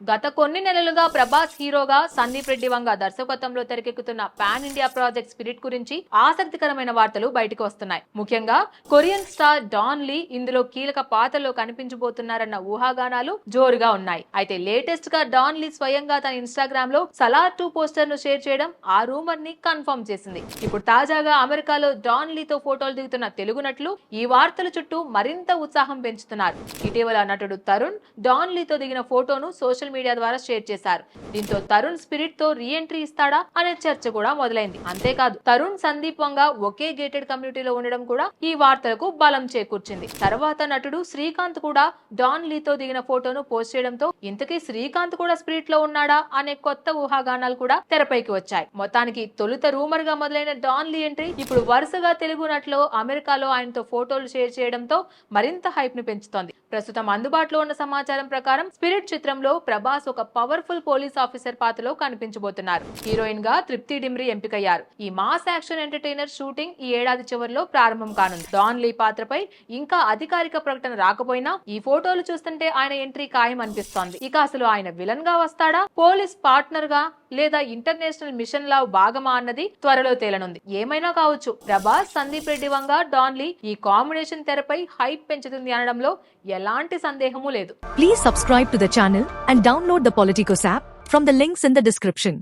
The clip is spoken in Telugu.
గత కొన్ని నెలలుగా ప్రభాస్ హీరోగా సందీప్ రెడ్డి వంగ దర్శకత్వంలో తెరకెక్కుతున్న పాన్ ఇండియా ప్రాజెక్ట్ స్పిరిట్ గురించి ఆసక్తికరమైన వార్తలు బయటకు వస్తున్నాయి. ముఖ్యంగా కొరియన్ స్టార్ డాన్ లీ ఇందులో కీలక పాత్రలో కనిపించబోతున్నారన్న ఊహాగానాలు జోరుగా ఉన్నాయి. అయితే లేటెస్ట్గా డాన్ లీ స్వయంగా తన ఇన్స్టాగ్రామ్లో సలార్ టూ పోస్టర్ను షేర్ చేయడం ఆ రూమర్ని కన్ఫర్మ్ చేసింది. ఇప్పుడు తాజాగా అమెరికాలో డాన్ లీతో ఫోటోలు దిగుతున్న తెలుగు నటులు ఈ వార్తల చుట్టూ మరింత ఉత్సాహం పెంచుతున్నారు. ఇటీవల నటుడు తరుణ్ డాన్ లీతో దిగిన ఫోటోను సోషల్ మీడియా ద్వారా షేర్ చేశారు. దీంతో తరుణ్ స్పిరిట్తో రీ ఎంట్రీ ఇస్తాడా అనే చర్చ కూడా మొదలైంది. అంతేకాదు తరుణ్ సందీప్ వంగ ఒకే గేటెడ్ కమ్యూనిటీలో ఉండడం కూడా ఈ వార్తలకు బలం చేకూర్చింది. తర్వాత నటుడు శ్రీకాంత్ కూడా డాన్ లీతో దిగిన ఫోటోను పోస్ట్ చేయడంతో ఇంతకీ శ్రీకాంత్ కూడా స్పిరిట్లో ఉన్నాడా అనే కొత్త ఊహాగానాలు కూడా తెరపైకి వచ్చాయి. మొత్తానికి తొలుత రూమర్గా మొదలైన డాన్ లీ ఎంట్రీ ఇప్పుడు వరుసగా తెలుగు నటులో అమెరికాలో ఆయనతో ఫోటోలు షేర్ చేయడంతో మరింత హైప్ని పెంచుతోంది. ప్రస్తుతం అందుబాటులో ఉన్న సమాచారం ప్రకారం స్పిరిట్ చిత్రంలో ప్రభాస్ ఒక పవర్ఫుల్ పోలీస్ ఆఫీసర్ పాత్రలో కనిపించబోతున్నారు. హీరోయిన్గా తృప్తి డిమ్రి ఎంపికయ్యారు. ఈ మాస్ యాక్షన్ ఎంటర్టైనర్ షూటింగ్ ఈ ఏడాది చివరిలో ప్రారంభం కానుంది. డాన్ లీ పాత్రపై ఇంకా అధికారిక ప్రకటన రాకపోయినా ఈ ఫోటోలు చూస్తుంటే ఆయన ఎంట్రీ ఖాయం అనిపిస్తోంది ఇక అసలు ఆయన విలన్గా వస్తాడా? పోలీస్ పార్ట్నర్గా లేదా ఇంటర్నేషనల్ మిషన్ లా భాగమా అన్నది త్వరలో తేలనుంది. ఏమైనా కావచ్చు. ప్రభాస్ సందీప్ రెడ్డి వంగ డాన్లీ ఈ కాంబినేషన్ తెరపై హైప్ పెంచుతుంది అనడంలో ఎలాంటి సందేహము లేదు. Please subscribe to the channel and download the app from the links in the description